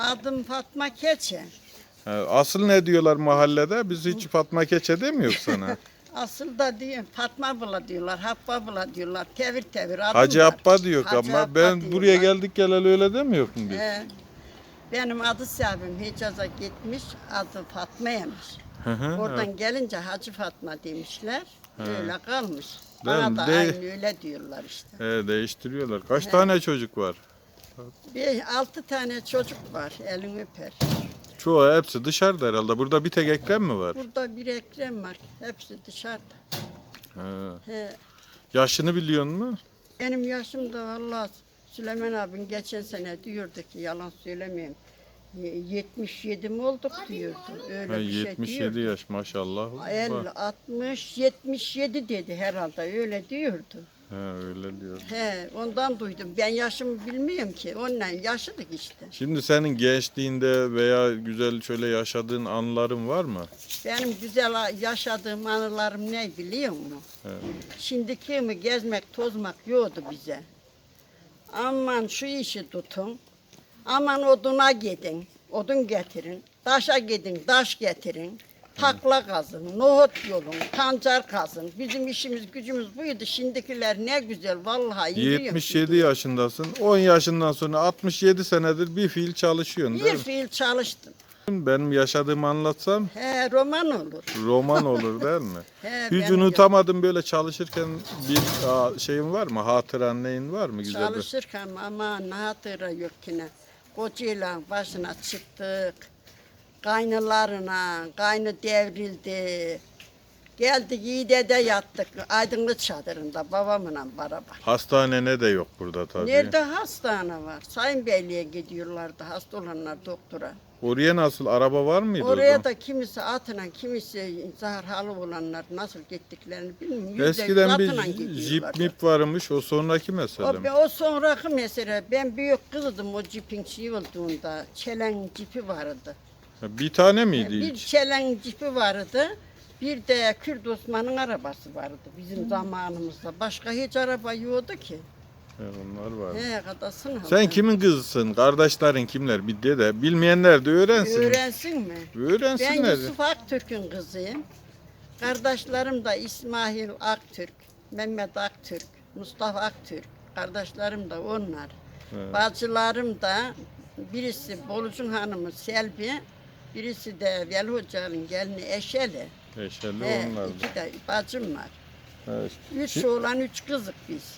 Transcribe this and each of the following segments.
Adım Fatma Keçe. Ha, Asıl ne diyorlar mahallede? Biz hiç Fatma Keçe demiyor sana. Asıl da diyor Fatma Bula diyorlar, Habba Bula diyorlar. Tevir tevir adım Hacı var. Abba diyor Hacı ama Abba ben diyorlar. buraya geldik geleli öyle demiyor mu biz? He. Benim adı sahibim Hicaz'a gitmiş, adı Fatma'ymış. Hı hı, Oradan gelince Hacı Fatma demişler, öyle kalmış. Değil Bana mi? da De- aynı öyle diyorlar işte. He, değiştiriyorlar. Kaç tane çocuk var? Bir altı tane çocuk var, elin öper. Çoğu hepsi dışarıda herhalde. Burada bir tek Ekrem mi var? Burada bir Ekrem var, hepsi dışarıda. He. He. Yaşını biliyor musun? Benim yaşım da vallahi Süleyman abim geçen sene diyordu ki yalan söylemeyeyim. y- 77 mi olduk diyordu. Öyle Ha, bir şey 77 diyordu. yaş maşallah. 50, Var. 60, 77 dedi herhalde öyle diyordu. He, öyle diyor. He, ondan duydum. Ben yaşımı bilmiyorum ki. Onunla yaşadık işte. Şimdi senin gençliğinde veya güzel şöyle yaşadığın anların var mı? Benim güzel yaşadığım anılarım ne biliyor musun? Evet. Şimdiki mi gezmek, tozmak yoktu bize. Aman şu işi tutun. Aman oduna gidin, odun getirin. Taşa gidin, taş getirin. Takla kazın, nohut yolun, pancar kazın. Bizim işimiz gücümüz buydu. Şimdikiler ne güzel vallahi. yürüyorum 77 şimdi. yaşındasın. 10 yaşından sonra 67 senedir bir fiil çalışıyorsun değil Bir mi? fiil çalıştım. Benim yaşadığımı anlatsam He roman olur. roman olur değil mi? He, Hiç benim unutamadım böyle çalışırken bir aa, şeyin var mı? Hatıran neyin var mı güzel bir? Çalışırken ama ne hatıra yok yine. Kocayla başına çıktık. Kaynalarına, kaynı devrildi. Geldik İğde'de yattık. Aydınlı çadırında babamla beraber. Hastane ne de yok burada tabii. Nerede hastane var? Sayın Beyliğe gidiyorlardı hasta olanlar doktora. Oraya nasıl araba var mıydı? Oraya da kimisi atına, kimisi zahar halı olanlar nasıl gittiklerini bilmiyorum. Eskiden bir jip mip varmış o sonraki mesele O, mi? o sonraki mesele ben büyük kızdım o cipin şey olduğunda. Çelen cipi vardı. Bir tane miydi Bir çelen cipi vardı. Bir de Kürt Osman'ın arabası vardı bizim zamanımızda. Başka hiç araba yoktu ki. He, onlar var. He kadasın. Sen kimin kızısın? Kardeşlerin kimler? Bir de de bilmeyenler de öğrensin. Öğrensin mi? Ben Öğrensinler. Yusuf Aktürk'ün kızıyım. Kardeşlerim de İsmail Aktürk, Mehmet Aktürk, Mustafa Aktürk. Kardeşlerim de onlar. Evet. Bacılarım da birisi Bolucun hanımı Selvi, birisi de Veli Hoca'nın gelini Eşeli. Eşeli He, onlar da. iki de bacım var. Evet. Üç Şi- oğlan, üç kızık biz.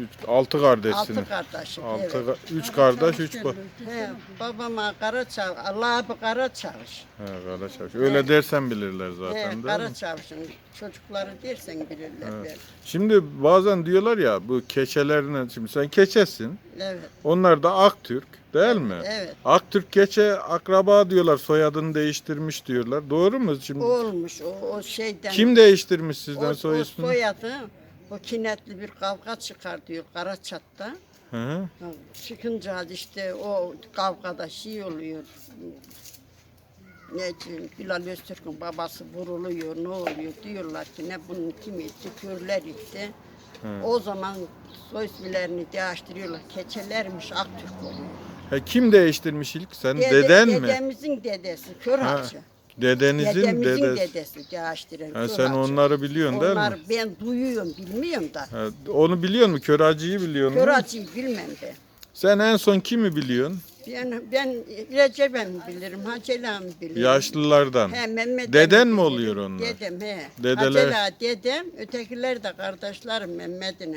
Üç, altı kardeşsin. Altı kardeşim. Altı, evet. ka- üç kardeş, üç ba- He, babama kara çavuş, Allah abi kara çavuş. He, kardeş. Öyle dersen bilirler He, zaten değil kara mi? çavuşun çocukları dersen bilirler. Evet. Şimdi bazen diyorlar ya bu keçelerine, şimdi sen keçesin. Evet, Onlar da Aktürk değil mi? evet. Aktürk keçe akraba diyorlar soyadını değiştirmiş diyorlar. Doğru mu? Şimdi Olmuş o, o şeyden. kim değiştirmiş sizden o, soy o ismini? soyadı, o kinetli bir kavga çıkar diyor Karaçat'ta. Hı hı. Ha, Çıkınca işte o kavgada şey oluyor. Ne diyeyim, Bilal Öztürk'ün babası vuruluyor, ne oluyor diyorlar ki ne bunun kim etti, körler etti. Hı. O zaman soy isimlerini değiştiriyorlar. Keçelermiş Aktürk oluyor. He, kim değiştirmiş ilk? Sen Dede- deden mi? Dedemizin dedesi, kör Ha, hacı. Dedenizin Dedemizin dedesi. dedesi değiştiren Ha, kör sen onları biliyorsun değil Onlar mi? ben duyuyorum, bilmiyorum da. Ha, onu biliyor musun? Kör hacıyı biliyor Kör musun? hacıyı bilmem de. Sen en son kimi biliyorsun? Ben, ben Recep'e mi bilirim, Hacela mi bilirim? Yaşlılardan. He, Mehmet'e Deden mi oluyor onlar? Dedem he. Dedeler. Hacela dedem, ötekiler de kardeşlerim Mehmet'le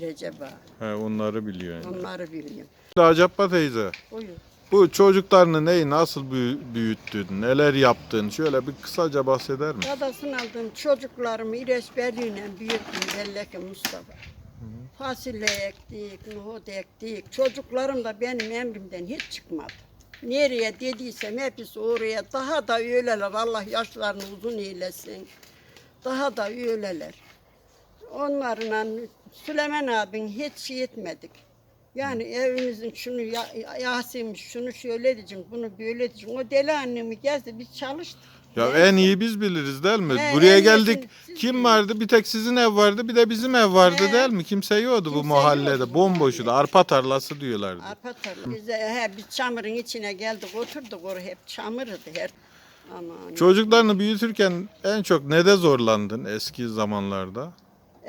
Recep ağa. He, onları biliyor yani. Onları biliyorum. Acaba teyze, Buyur. Bu çocuklarını neyi nasıl büyü- büyüttün, neler yaptın? Şöyle bir kısaca bahseder misin? Dadasını aldım çocuklarımı İreçberli'yle büyüttüm Belleki Mustafa. Fasulye ektik, nohut ektik. Çocuklarım da benim emrimden hiç çıkmadı. Nereye dediysem hepsi oraya. Daha da öyleler. Allah yaşlarını uzun eylesin. Daha da öyleler. Onlarla Süleyman abin hiç şey etmedik. Yani evimizin şunu ya, Yasin'miş, şunu şöyle diyeceğim, bunu böyle diyeceğim. O deli annemi gezdi, biz çalıştık. Ya Neyse. en iyi biz biliriz değil mi? He, Buraya geldik. siz Kim bilin. vardı? Bir tek sizin ev vardı, bir de bizim ev vardı He. değil mi? Kimse yoktu bu Kimse mahallede. yoktu bu Bomboştu. mahallede. Arpa tarlası diyorlardı. Arpa tarla. Biz de he, biz çamurun içine geldik oturduk oraya hep çamurdu her. Aman. Çocuklarını büyütürken en çok nede zorlandın eski zamanlarda?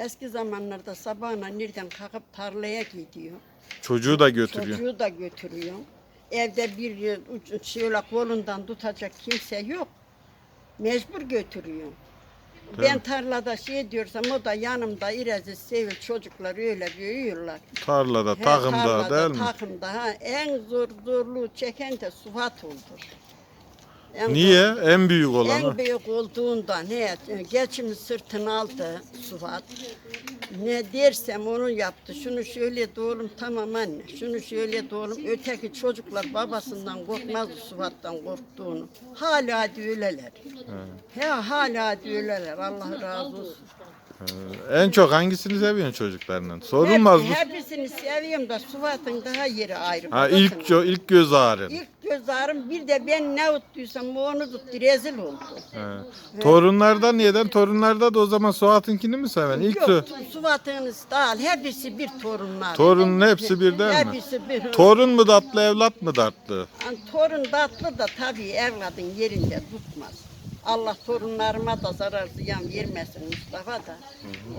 Eski zamanlarda sabahına nereden kalkıp tarlaya gidiyor. Çocuğu da götürüyor. Çocuğu da götürüyor. Evde bir şöyle kolundan tutacak kimse yok. Mecbur götürüyor. Ben tarlada şey diyorsam o da yanımda İrezi Sevil çocuklar öyle büyüyorlar. Tarlada, He, takımda tarlada, değil mi? Takımda ha. En zor zorluğu çeken de Suat oldu. En Niye? En büyük olanı. En büyük olduğundan he, geçimi sırtına aldı Suat. Ne dersem onu yaptı. Şunu şöyle de oğlum tamam anne. Şunu şöyle de oğlum. Öteki çocuklar babasından korkmazdı Suat'tan korktuğunu. Hala da öyleler. He, hala öyleler. Allah razı olsun. Ee, En çok hangisini seviyorsun çocuklarının? Sorulmaz Hep, mı? hepsini seviyorum da Suat'ın daha yeri ayrı. Ha ilk co- ilk göz ağrın. İlk göz ağrım bir de ben ne uttuysam onu tuttu rezil oldu. He. Torunlardan neden? Torunlarda da o zaman Suat'ınkini mi seven? İlk Yok tö- Suvat'ınız dağıl hepsi bir torunlar. torunun hepsi bir değil mi? Hepsi bir. Torun mu tatlı, evlat mı tatlı? Yani torun tatlı da tabii evladın yerinde tutmaz. Allah torunlarıma da zarar ziyan vermesin Mustafa da.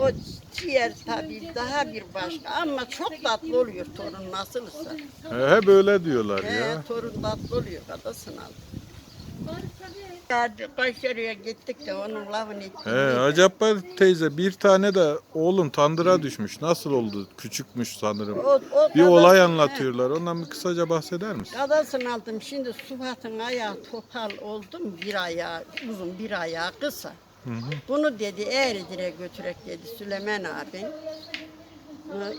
O ciğer tabii daha bir başka ama çok tatlı oluyor torun nasılsa. He, hep öyle diyorlar He, ya. torun tatlı oluyor kadasın aldı. Kayseri'ye gittik de onun lafını ettik. He, Acaba teyze bir tane de oğlum tandıra düşmüş. Nasıl oldu? Küçükmüş sanırım. O- o Bir olay He. anlatıyorlar. Ondan bir kısaca bahseder misin? Kadasını aldım. Şimdi Sufat'ın ayağı topal oldu mu bir ayağı uzun bir ayağı kısa. Bunu dedi Eğridir'e götürek dedi Süleyman abi.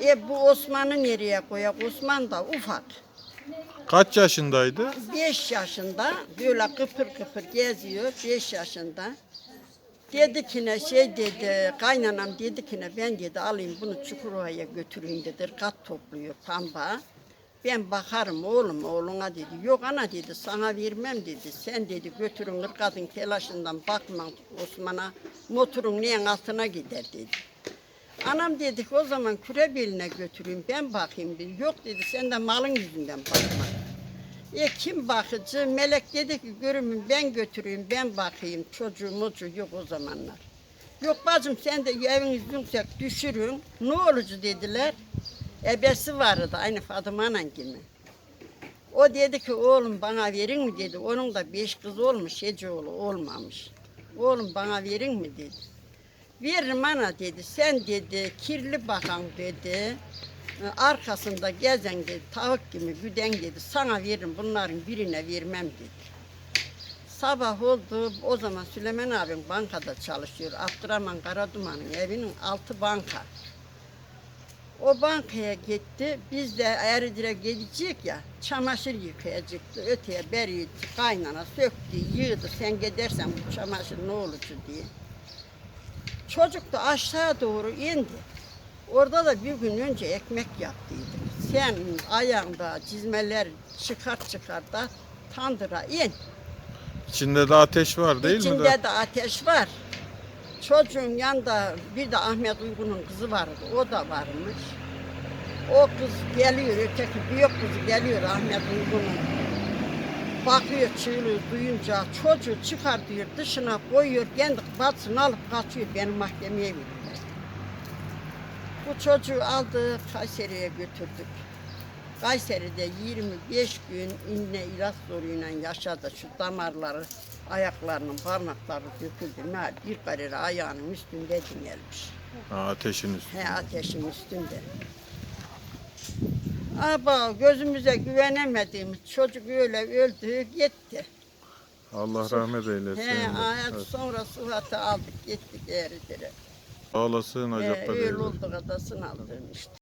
E bu Osman'ı nereye koyak? Osman da ufak. Kaç yaşındaydı? 5 yaşında böyle kıpır kıpır geziyor 5 yaşında. Dedi ki ne şey dedi kaynanam dedi ki ne ben dedi alayım bunu Çukurova'ya götüreyim dedi kat topluyor pamba. Ben bakarım oğlum oğluna dedi. Yok ana dedi sana vermem dedi. Sen dedi götürün kadın telaşından bakma Osman'a motorun neyin altına gider dedi. Anam dedik o zaman küre beline götüreyim ben bakayım dedi. Yok dedi sen de malın yüzünden bakma. E kim bakıcı? Melek dedi ki görümün ben götüreyim ben bakayım. Çocuğu mocuğu yok o zamanlar. Yok bacım sen de eviniz yüksek düşürün. Ne olucu dediler. Ebesi vardı aynı Fatıma gibi. O dedi ki oğlum bana verin mi dedi. Onun da beş kız olmuş, Heceoğlu olmamış. Oğlum bana verin mi dedi. Veririm ana dedi. Sen dedi kirli bakan dedi. E, Arkasında gezen dedi. Tavuk gibi güden dedi. Sana veririm bunların birine vermem dedi. Sabah oldu. O zaman Süleyman abim bankada çalışıyor. Abdurrahman Karaduman'ın evinin altı banka. O bankaya gitti. Biz de Eridir'e gidecek ya. Çamaşır yıkayacaktı. Öteye beri kaynana söktü, yığdı. Sen gidersen bu çamaşır ne olacak diye. Çocuk da aşağı doğru indi. Orada da bir gün önce ekmek yaptıydık. Sen ayağında çizmeler çıkar çıkar da tandıra in. İçinde de ateş var değil İçinde mi? de? de ateş var. Çocuğun yanında bir de Ahmet Uygun'un kızı vardı. O da varmış. O kız geliyor, öteki büyük kızı geliyor Ahmet Uygun'un. Bakıyor çığlığı duyunca çocuğu çıkar diyor dışına koyuyor kendi batsın alıp kaçıyor beni mahkemeye verirler. Bu çocuğu aldık Kayseri'ye götürdük. Kayseri'de 25 gün inne ilaç zoruyla yaşadı. Şu damarları, ayaklarının parmakları döküldü. Meğer bir karere ayağının üstünde dinlenmiş. Ha, ateşin üstü. He ateşin üstünde. Aba gözümüze güvenemediğimiz çocuk öyle öldü gitti. Allah rahmet eylesin. He, Evet. sonra Suhat'ı aldık gittik Eğridir'e. He, Acaba öyle teyze. oldu kadasını aldım işte.